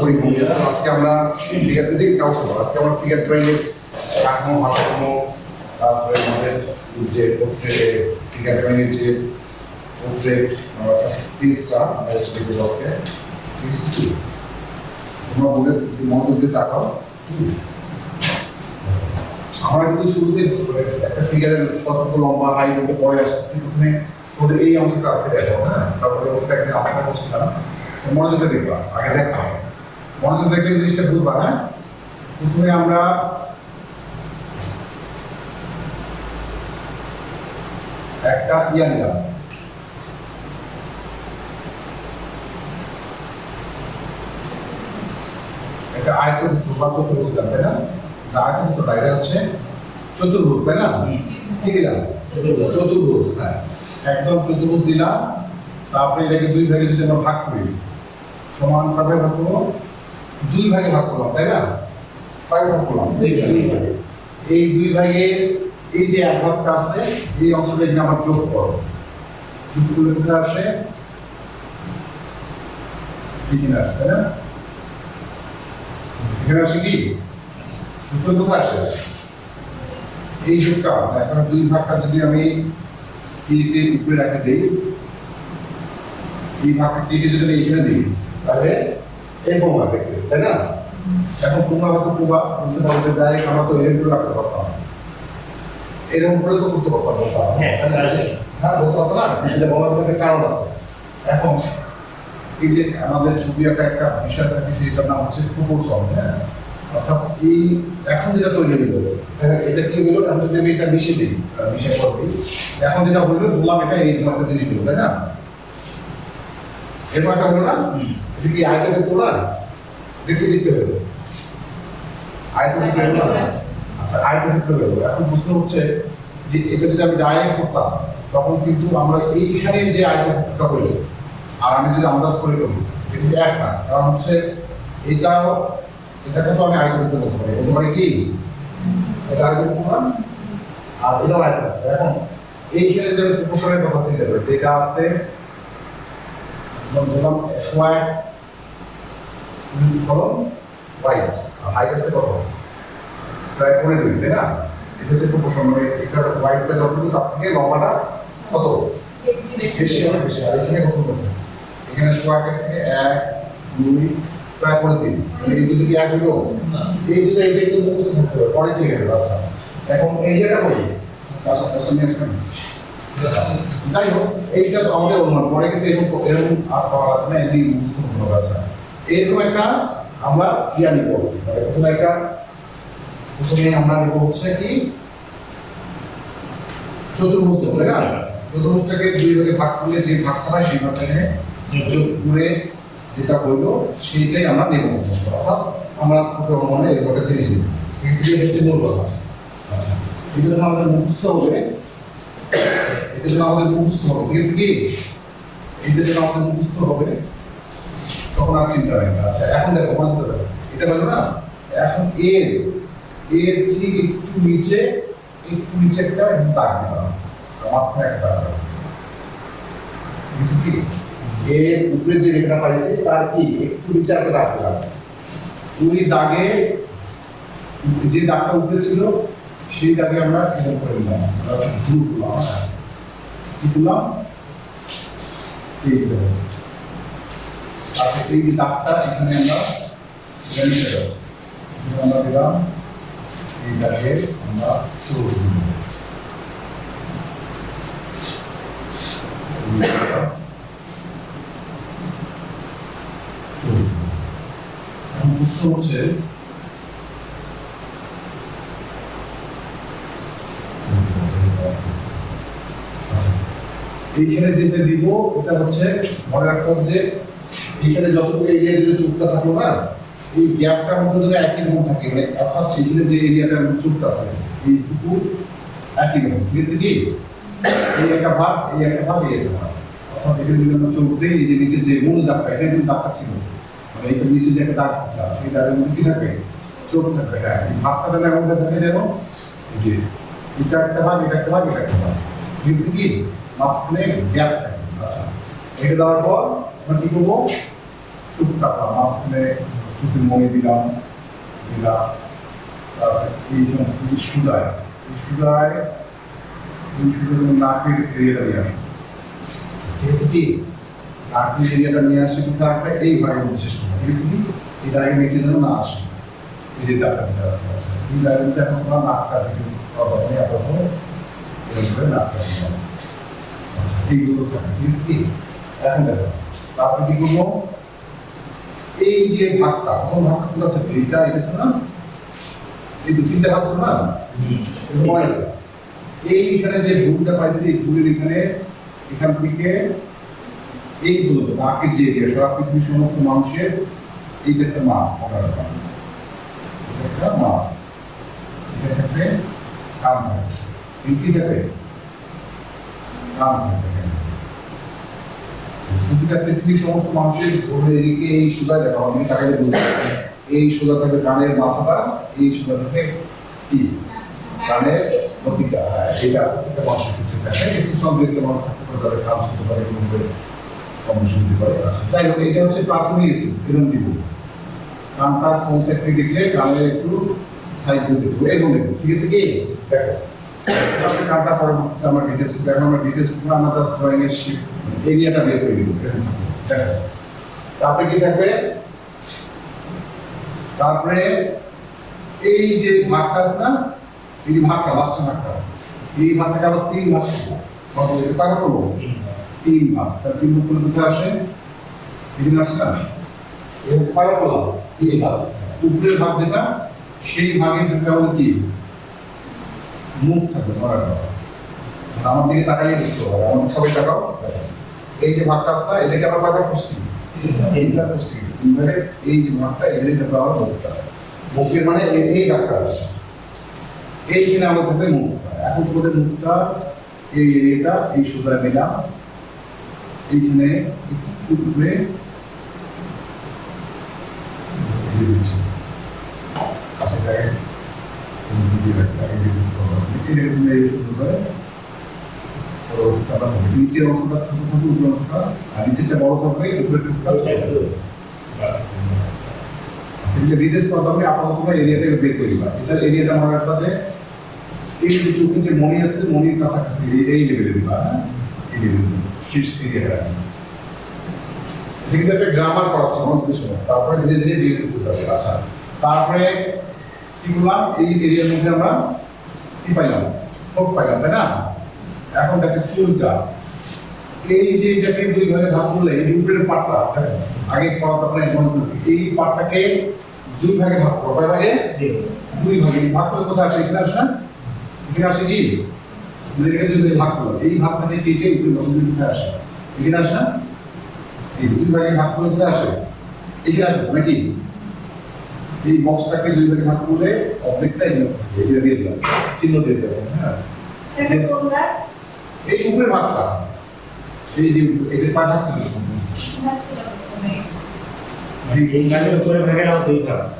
করি আজকে আমরা ফিগার কাগজ করব আজকে আমরা ফিগার ড্রয়িংয়ের কাঠামো ভাষাকাঠামো তারপরে আমাদের যে ফিগার ড্রয়িংয়ের যে পোর্ট্রেট ফিজ মনোযোগ দিয়ে একটা লম্বা পরে আসতেছি। হ্যাঁ? তারপরে একটা দেখবা, আগে দেখা মনোযোগ দেখলে জিনিসটা বুঝবা হ্যাঁ? প্রথমে আমরা একটা ইয়া নিলাম। একটা আয়তন বা চতুর্ভুজ দিলাম তাই না? আয়তন তো এটা হচ্ছে চতুর্ভুজ তাই না? কি দিলাম? চতুর্ভুজ। হ্যাঁ। একদম চতুর্ভুজ দিলাম তারপরে এটাকে দুই ভাগে যদি আমরা ভাগ করি সমান ভাবে ভাগ করব দুই ভাগে ভাগ করলাম তাই না? কয় ভাগ করলাম দুই ভাগে। এই দুই ভাগে এই যে এক ভাগটা আছে এই অংশটা এখানে আবার যোগ করো যোগ করলে কোথায় আসে এখানে আসে তাই না? এখানে আসে কি? যোগটা কোথায় আসে। এই যোগটা এখন দুই ভাগটা যদি আমি তিনটে উপরে রাখে দিই এই ভাগটা যদি আমি এখানে দিই তাহলে এরকম দেখতে, তাই না? এখন তোমরা হয়তো বলতে পারো যে ডাইরেক্ট আমরা তো এরকম রাখতে পারতাম। এরকম করে তো করতে পারতাম হ্যাঁ। হ্যাঁ বলতে পারতো না। এটা বলার মধ্যে কারণ আছে। এখন এই যে আমাদের ছবি আঁকা একটা বিষয় থাকে সেটার নাম হচ্ছে প্রপোর্শন হ্যাঁ? অর্থাৎ এই এখন যেটা তৈরি হলো হ্যাঁ, এটা কি হলো? এখন যদি আমি এটা মিশিয়ে দিই পর দিই এখন যেটা হলো বললাম এটা এই ধরনের জিনিস হলো তাই না? এরকম একটা হলো না? এটা কি আয়তনের তোলা এটা কি দিতে দিতে হলো আচ্ছা আয়তন দিতে হলো এখন প্রশ্ন হচ্ছে যে এটা যদি আমি ডাইরেক্ট করতাম তখন কিন্তু আমরা এইখানে যে আয়তনটা হলো আর আমি যদি আন্দাজ করে করি এটা এক না। কারণ হচ্ছে এটাও এটাকে তো আমি আয়তন করতে পারি বলতে পারি কি? এটা আয়তন করলাম আর এটাও আয়তন এখন এইখানে যে প্রপোর্শনের কথা চিন্তা করি আছে যেমন বললাম স্কোয়ার কলম আর হাইট আছে কত প্রায় পনেরো দুই তাই না এটা হচ্ছে প্রপোর্শন মানে এটার যতটুকু তার থেকে লম্বাটা কত বেশি অনেক বেশি আর এখানে কত আছে এখানে সোয়াকের থেকে এক দুই প্রায় পনেরো তিন মানে এই কি এক হইল এই একটু মুখস্থ থাকতে হবে পরে ঠিক আছে আচ্ছা এখন এই করি যাই হোক এইটা তো আমাদের অনুমান পরে কিন্তু এরকম এরকম আর পাওয়া যাবে না এমনি মুখস্থ করতে হবে আচ্ছা এরকম একটা আমরা ইয়া নিব। মানে প্রথমে একটা প্রথমে আমরা নিব হচ্ছে কি? চতুর্ভুজ তাই না? চতুর্ভুজটাকে দুই ভাগে ভাগ করলে যে ভাগটা হয় সেই ভাগটাকে যোগ করে যেটা হইল সেইটাই আমরা নেব। অর্থাৎ আমরা ছোট মনে একটা জিনিস নিব। এক্সিডেন্ট হচ্ছে মূল কথা। আচ্ছা, এই জন্য আমাদের মুখস্থ হবে। এটা জন্য আমাদের মুখস্থ হবে ঠিক আছে কি? এইটা যেন আমাদের মুখস্থ হবে। তখন আর চিন্তা নেই। আচ্ছা এখন দেখো মনোযোগ দেখো এটা হলো না, এখন এর এর ঠিক একটু নিচে একটু নিচে একটা দাগ দিলাম মাঝখানে একটা দাগ দিলাম এর উপরে যে রেখাটা পাইছে, তার কি? একটু নিচে একটা দাগ দিলাম। ওই দাগে, যে দাগটা উপরে ছিল, সেই দাগে আমরা এরকম করে হ্যাঁ। কি করলাম? দিলাম আর এই যে দাগটা এখানে আমরা এখানে নিতে আমরা দিলাম এই দাগে আমরা করব। এখন প্রশ্ন হচ্ছে আচ্ছা এইখানে যেটা দিব, এটা হচ্ছে মনে রাখতে হবে যে এইখানে যতটুকু এরিয়া দিলে চুপটা থাকল না, এই গ্যাপটার মধ্যে যদি একই রকম থাকে মানে অর্থাৎ সেখানে যে এরিয়াটার চুপটা আছে এইটুকু একই রকম আছে কি? এই একটা ভাগ, এই একটা ভাগ, এই একটা ভাগ। অর্থাৎ এখানে যদি আমরা চোখ দিই, এই যে নিচে যে মূল দাগটা এটা কিন্তু দাগটা ছিল। মানে এইটা নিচে যে একটা দাগ ছিল, সেই দাগের মধ্যে কি থাকবে? চোখ থাকবে হ্যাঁ। এই ভাগটা তাহলে এমন থাকে যেন এই যে এটা একটা ভাগ, এটা একটা ভাগ, এটা একটা ভাগ। ঠিক আছে কি? মাঝখানে গ্যাপ থাকে। আচ্ছা এটা দেওয়ার পর আমরা কি করব? চুপ থাকলাম মাঝখানে চোখের মনে দিলাম দিলাম তারপরে এই যে এই সুদায় এই সুদায় এই সুদায় নাকের এরিয়াটা নিয়ে আসে ঠিক কি নাকের এরিয়াটা নিয়ে আসে কোথায় একটা এই ভাগের মধ্যে শেষ করব। কি এই দাগের নিচে যেন না আসে। এই যে দাগটা যেটা আছে আছে এই দাগের মধ্যে এখন তোমার নাকটা পাবো আমি আপাতত করে নাকটা আচ্ছা এইগুলো থাকে কি এখন দেখো তারপরে কি করব? এই যে ভাগটা কোন ভাগটা আছে এইটা এটা না এই দু তিনটা ভাগ আছে না এরকম আছে যে ভুলটা পাইছি এই ভুলের এখানে এখান থেকে এই পর্যন্ত নাকের যে এরিয়া সারা পৃথিবীর সমস্ত মানুষের এইটা একটা মা এটা একটা মা এটা থাকবে কান থাকে এই কি থাকে কান থাকে এখানে। পৃথিবীর সমস্ত মানুষের ঘুরে এদিকে এই সুদা দেখা হবে তাকে বুঝতে এই সুদা থাকবে কানের মাথাটা, এই সুদা থাকবে কি? কানের প্রতিটা হ্যাঁ এটা প্রত্যেকটা মানুষের ক্ষেত্রে থাকে। এক্সেসন দেখতে মানুষ থাকতে পারে, তাদের কাজ হতে পারে এবং কম শুনতে পারে আচ্ছা যাই হোক, এটা হচ্ছে প্রাথমিক স্টেজ এরকম দিব কানটা ফোন সেক্টরি দেখলে কানের একটু সাইড করে দেবো এরকম ঠিক আছে কি? দেখো কানটা পরবর্তীতে আমার ডিটেলস দেখো আমার ডিটেলস আমার জাস্ট ড্রয়িং এর শিট এরিয়াটা বের করে দেবো। দেখো তারপরে কি থাকবে? তারপরে এই যে ভাগটা আছে না এই যে ভাগটা লাস্টের ভাগটা এই ভাগটাকে আবার তিন ভাগ। কত করব তিন ভাগ। তার তিন ভাগ করলে কোথায় আসে? এদিন আসে না কয়বার করলাম তিন ভাগ। উপরের ভাগ যেটা সেই ভাগে থাকবে আমাদের কি? মুখ থাকবে ধরার দেওয়া। আমার দিকে তাকাইয়ে বুঝতে হবে আমার সবাই তাকাও। এই যে ভাগটা না এটাকে আমরা কয়টা করছি তিনটা করছি ভাগে এই যে ভাগটা এটাই থাকবে আমার মুখটা। মুখের মানে এই- এই ভাগটা আছে। এইখানে আমার থাকবে মুখ এখন তোমাদের মুখটা, এই এরিয়াটা এই সোজা নিলাম। এইখানে একটু এই করে হবে। নিচের অংশটা ছোট থাকবে উপরের অংশটা আর নিচেরটা বড় থাকবে থাকবে যেটা ডিটেলস করতে হবে আপাতত এরিয়াটা বের করে দিবা এটা এরিয়াটা মনে রাখবা যে এই যে চোখের যে মনি আছে মনির কাছাকাছি এই- লেভেলে দিবা এই লেভেলে শেষ এরিয়াটা কিন্তু একটা গ্রামার করাচ্ছে মানুষদের সময় তারপরে ধীরে ধীরে ডিটেলসে যাবে আচ্ছা তারপরে কি করলাম এই এরিয়ার মধ্যে আমরা কি পাইলাম? ঠোক পাইলাম তাই না? এখন দেখেন চুলটা। এই যে এটাকে দুই ভাগে ভাগ করলে এই উপরের পাটটা দেখেন, আগে পড়াতে আপনার মনে এই পাটটাকে দুই ভাগে ভাগ করো কয় ভাগে? দুই। ভাগে। ভাগ করলে কোথায় আসে? এখানে আসে না? এখানে আসে কি? এটাকে দুই ভাগে ভাগ করল এই ভাগটা থেকে কেটে উপরে বসে কোথায় আসে। এখানে আসে না? এই দুই ভাগে ভাগ করলে কোথায় আসে? এখানে আসে নাকি? এই বক্সটাকে দুই ভাগে ভাগ করলে অর্ধেকটা। এটা দিয়ে দিলাম চিহ্ন দিয়ে দিলাম হ্যাঁ। এই উপরের ভাগটা এই যে এদের পাশ আছে মানে এই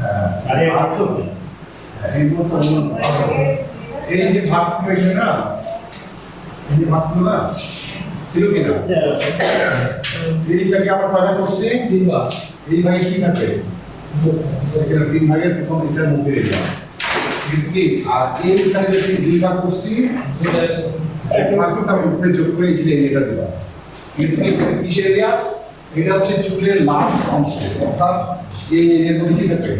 হ্যাঁ। অন্য এই যে ভাগ ছিল না? এই যে ভাগ ছিল না? ছিল কি না? এইটাকে আমরা কয়টা করছি এই ভাগে কি থাকে তিন ভাগের প্রথম এটার মধ্যে আর এইখানে যে তিন- দুই ভাগ করছি আমি যোগ করে এখানে এরিয়াটা দিলাম বিসকি কিসের এরিয়া এটা হচ্ছে চুলের লাস্ট অংশ অর্থাৎ এই এরিয়ার মধ্যে কি থাকে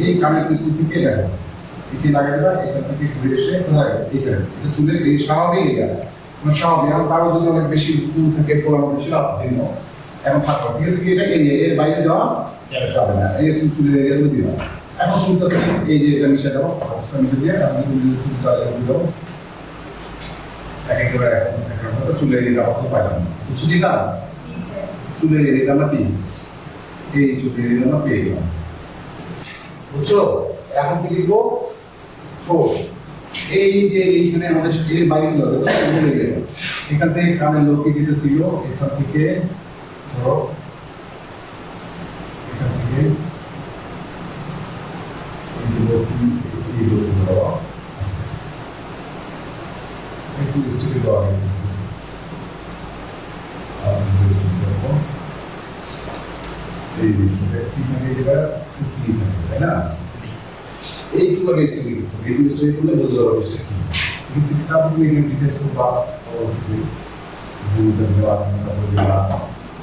এই কানের পিছন থেকে দেখো এখানে লাগাই দেবা এখান থেকে ঘুরে এসে কোথায় এখানে এটা চুলের এই স্বাভাবিক এরিয়া মানে স্বাভাবিক এখন কারও যদি অনেক বেশি চুল থাকে ফোলানো বেশি লাভ ভিন্ন এখন থাকো ঠিক আছে এটা এরিয়া এর বাইরে যাওয়া যাবে না এই তুমি চুলের এরিয়া দিয়ে দিবা এখন তুমি এই যে এটা মিশে দাও অবস্থা মিশে দিয়ে আপনি তুমি চুলটা দিয়ে দাও এক একেবারে চুলের এরিয়া অত পাইলাম না। বুঝছি না চুলের এরিয়া আমরা কি? এই চুলের এরিয়া আমরা পেয়ে গেলাম। বুঝছ? এখন কি লিখব? ঠোঁট। এই যে এইখানে আমাদের এই বাইরে গেল। এখান থেকে কানের লোকে যেটা ছিল এখান থেকে ধরো এখান থেকে এই যে লোকটি এই লোকটি ধরো একটু স্টিকে দেওয়া হয় আর একটু স্টিকে দেবো। এই বিষয়টা কি থাকে যেটা কি থাকে তাই না এইটুকু আগে স্টাডি করতে হবে এইটুকু স্টাডি করলে বুঝতে পারবে জিনিসটা কি এই সিটটা আপনি এখানে ডিটেলস বা পরবর্তীতে ভূমিকা দেওয়া তারপর দেওয়া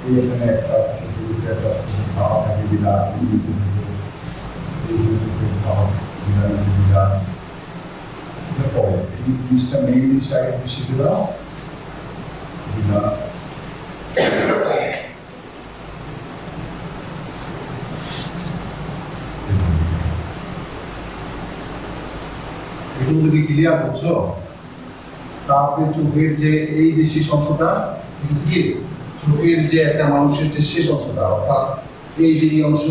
এই এখানে একটা ছোট ছোট একটা খাওয়া থাকে দিলা দিলা এটা পরে এই জিনিসটা মেইন জিনিসটা আগে বেশি দিলা দিলা এগুলো যদি ক্লিয়ার করছ তারপরে চোখের যে এই যে শেষ অংশটা চোখের যে একটা মানুষের যে শেষ অংশটা অর্থাৎ এই যে অংশ,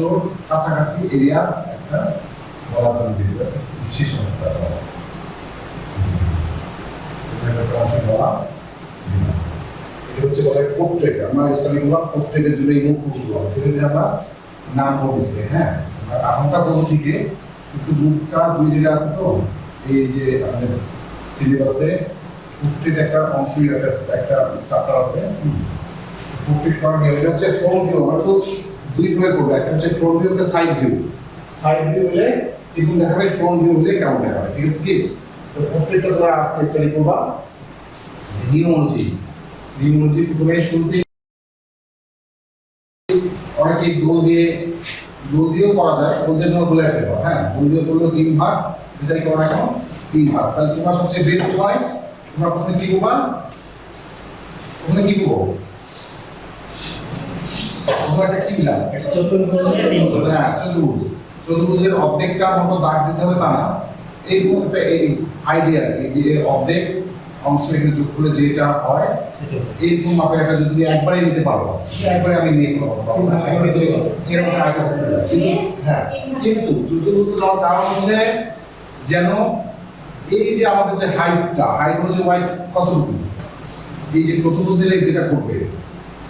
কাছাকাছি এরিয়া জন্য দিয়ে শেষ অংশটা বলা। এটা হচ্ছে বলে পোর্ট্রেট আমরা ইসলামিক পোর্ট্রেটের জন্য এই মুখ বলা সেটা আমরা নাম বলতেছে হ্যাঁ? এখনকার পদ্ধতিকে কিন্তু মুখটা দুই জায়গায় আছে তো? এই যে আমাদের সিলেবাসে পোর্ট্রেট একটা অংশই একটা একটা চ্যাপ্টার আছে। পোর্ট্রেট করার নিয়ম হচ্ছে ফ্রন্ট ভিউ আমরা তো দুই ভাবে করব। একটা হচ্ছে ফ্রন্ট ভিউ একটা সাইড ভিউ সাইড ভিউ হলে এরকম দেখাবে ফ্রন্ট ভিউ হলে কেমন দেখাবে ঠিক আছে? কি তো পোর্ট্রেটটা তোমরা আজকে স্টাডি করবা। নিয়ম অনুযায়ী নিয়ম অনুযায়ী প্রথমে শুরুতেই অনেকে গোল দিয়ে গোল দিয়েও করা যায় গোল দিয়ে তোমরা বলে ফেলব হ্যাঁ? গোল দিয়ে করলেও তিন ভাগ যেটাই করো না কেন তিন ভাগ। তাহলে তোমার সবচেয়ে বেস্ট হয় তোমরা প্রথমে কি করবা? প্রথমে কি করব? প্রথমে একটা কি দিলাম? একটা চতুর্ভুজ। হ্যাঁ চতুর্ভুজ। চতুর্ভুজের অর্ধেকটা মতো দাগ দিতে হবে তা না। এইরকম একটা এই আইডিয়া এই যে অর্ধেক অংশ এখানে যোগ করলে যেটা হয় সেটা এইরকম মাপের একটা যদি একবারে নিতে পারব একবারে আমি নিয়ে কোনো। এরকম আগে হ্যাঁ কিন্তু চতুর্ভুজ দেওয়ার কারণ হচ্ছে যেন এই যে আমাদের যে হাইটটা হাইট হচ্ছে ওয়াইট কতটুকু? এই যে চতুর্ভুজ দিলে যেটা করবে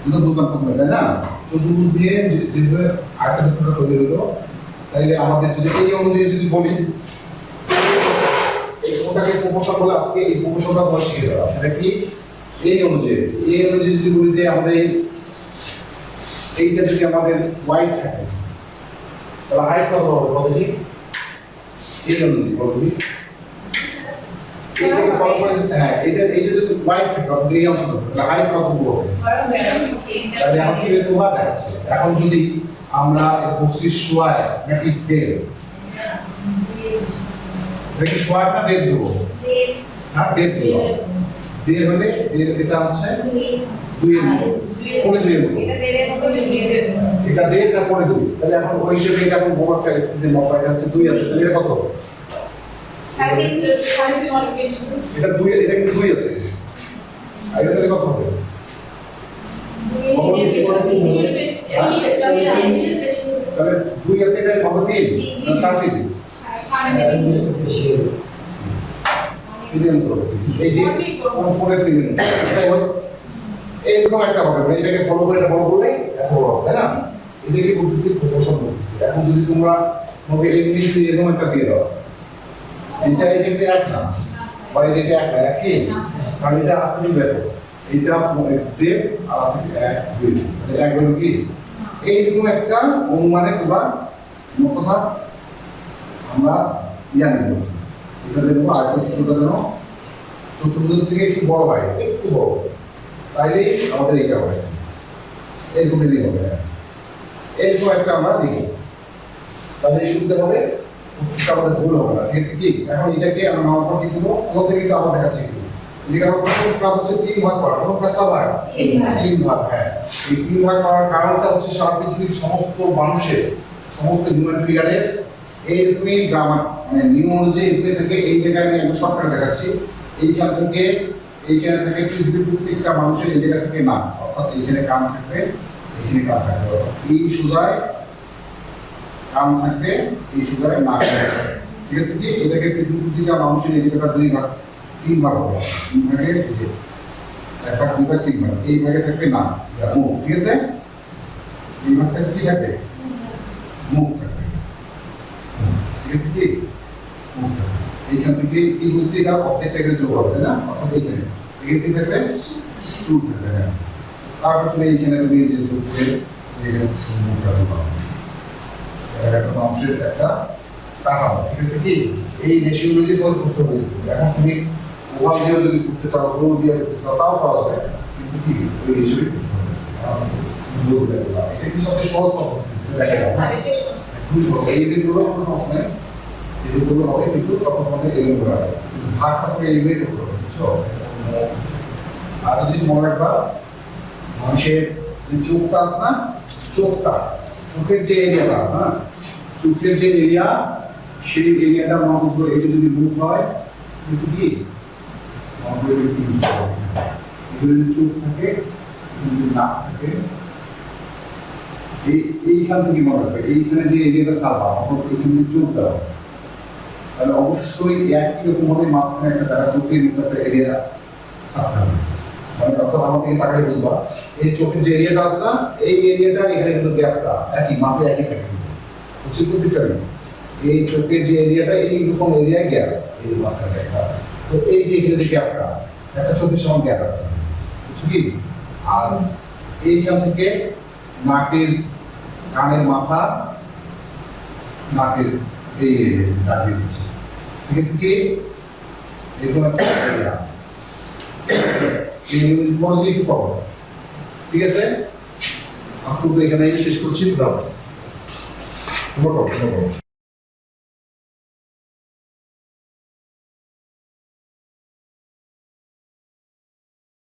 বুঝলাম প্রথমে তাই না? চতুর্ভুজ দিয়ে যে- যেভাবে আয়তক্ষেত্রটা তৈরি হলো তাইলে আমাদের যদি এই অনুযায়ী যদি বলি কোনটাকে প্রপোর্শন বলে আজকে এই প্রপোর্শনটা তোমরা শিখে যাবে। সেটা কি? এই অনুযায়ী এই অনুযায়ী যদি বলি যে আমাদের এই এইটা যদি আমাদের হোয়াইট থাকে, তাহলে হাইট কত হবে কত কি এই অনুযায়ী বলো তুমি এইটাকে ফলো করে হ্যাঁ এটা এইটা যদি হোয়াইট থাকে, অর্থাৎ এই অংশটা, তাহলে হাইট কত হবে। তাহলে এখন কি বের করব দেখাচ্ছে এখন যদি আমরা বসি শোয়ায় নাকি ডেল নাকি শোয়ায় না দেবো হ্যাঁ ডেল দেবো ডেল হলে এটা হচ্ছে মতো। মতো। এটা ডেল এটা দুই তাহলে এখন ওই হিসেবে এটা এখন বোমার ফেলে স্কিজের এটা হচ্ছে দুই আছে তাহলে এটা কত? এটা দুই এটা কিন্তু দুই আছে। আর এটা তাহলে কত হবে? তাহলে দুই এটা কত তিন? না সাড়ে তিন। এই যে তিনের মতো যাই হোক এইরকম একটা হবে। মানে এটাকে ফলো করে এটা বড় করলে এত বড় তাই না? এটাকে বলতেছি? প্রপোর্শন বলতেছি। এখন যদি তোমরা তোমাকে এমনি যদি এরকম একটা দিয়ে দাও। এটা এখানে এক না? বা এটা এক না? এক কারণ এটা আসলে দেখো এটা দেব আর আসলে এক দুই। তাহলে এক হলো কি? এইরকম একটা অনুমানে তোমরা মোট কথা আমরা ইয়া নিব। এটা যেন আয়তক্ষেত্রটা যেন চতুর্দিক থেকে একটু বড় হয়, একটু বড়। তাইলেই আমাদের এটা হয় এরকম দিলেই হবে। এরকম একটা আমরা লিখি তাহলে সুবিধা হবে আমাদের ভুল হবে না। ঠিক আছে কি? এখন এটাকে আমরা নামার পর কি করব। কোথা থেকে কিন্তু আবার দেখাচ্ছি? একটু আমার প্রথম ক্লাস হচ্ছে তিন ভাগ করা। প্রথম ক্লাসটা ভাগ। তিন ভাগ। হ্যাঁ। এই তিন ভাগ করার কারণটা হচ্ছে সারা পৃথিবীর সমস্ত মানুষের সমস্ত হিউম্যান ফিগারের এইরকমই গ্রামার মানে নিয়ম অনুযায়ী এখানে থেকে এই জায়গায় আমি একদম সরকারে দেখাচ্ছি। এইখান থেকে এইখানে থেকে পৃথিবীর প্রত্যেকটা মানুষের এই জায়গা থেকে না। অর্থাৎ এইখানে কান থাকবে এইখানে কান থাকবে। এই সোজায় কান থাকবে এই সোজায় থাকবে। ঠিক আছে কি? এটাকে পৃথিবীর প্রতিটা মানুষের এই জায়গাটা দুই ভাগ। তিন ভাগ হবে। তিন ভাগে এই যে এক ভাগ দুই ভাগ তিন ভাগ এই ভাগে থাকবে না। মুখ, ঠিক এই ভাগ থাকবে কি থাকবে? মুখ থাকবে। কি? মুখ থাকবে। এইখান থেকে কি বলছি এটা? অর্ধেকটা এখানে যোগ হবে না? এখানে কি থাকবে? চুল থাকবে হ্যাঁ। তারপর তুমি যে যোগ করে এখানে মুখটা এটা একটা একটা কাঠামো ঠিক আছে এই রেশিওগুলো দিয়ে করতে হবে। এখন তুমি ওভার দিয়েও যদি করতে চাও রোল দিয়ে করতে চাও তাও করা যাবে কিন্তু কি ওই হবে বলতে পারব এটা কি সবচেয়ে সহজ পদ্ধতি? দেখা যাবে। বুঝব এই দিকগুলো কোনো সমস্যা নেই। এই দিকগুলো হবে কিন্তু তখন তোমাদের এগুলো করা করে এইগুলোই করতে হবে বুঝছ? আর যদি মনে রাখবা মানুষের যে চোখটা আছে না চোখটা চোখের যে এরিয়াটা হ্যাঁ? চোখের যে এরিয়া সেই এরিয়াটা মনে করব এটা যদি মুখ হয় কি? এগুলো যদি চোখ থাকে যদি নাক থাকে। এই এইখান থেকে মনে রাখবে, এইখানে যে এরিয়াটা সাবা তখন এখানে চোখ দেওয়া, তাহলে অবশ্যই একই রকম ভাবে মাঝখানে একটা জায়গা চোখের মতো একটা এরিয়া হবে মানে অর্থাৎ আমাকে তাকালে বুঝবা, এই চোখের যে এরিয়াটা না, এই এরিয়াটা এখানে কিন্তু গ্যাপটা একই মাপে একই থাকে। হচ্ছে প্রতিটা এই চোখের যে এরিয়াটা এইরকম এরিয়া গ্যাপ এই মাঝখানে একটা। তো এই যে এখানে যে গ্যাপটা একটা চোখের সমান গ্যাপ বুঝছ কি? আর এইখান থেকে নাকের কানের মাথা নাকের এই দাগিয়ে দিচ্ছে। ঠিক আছে কি? এরকম একটা একটু ঠিক আছে? আজকে তো এখানে শেষ করছি, খুদা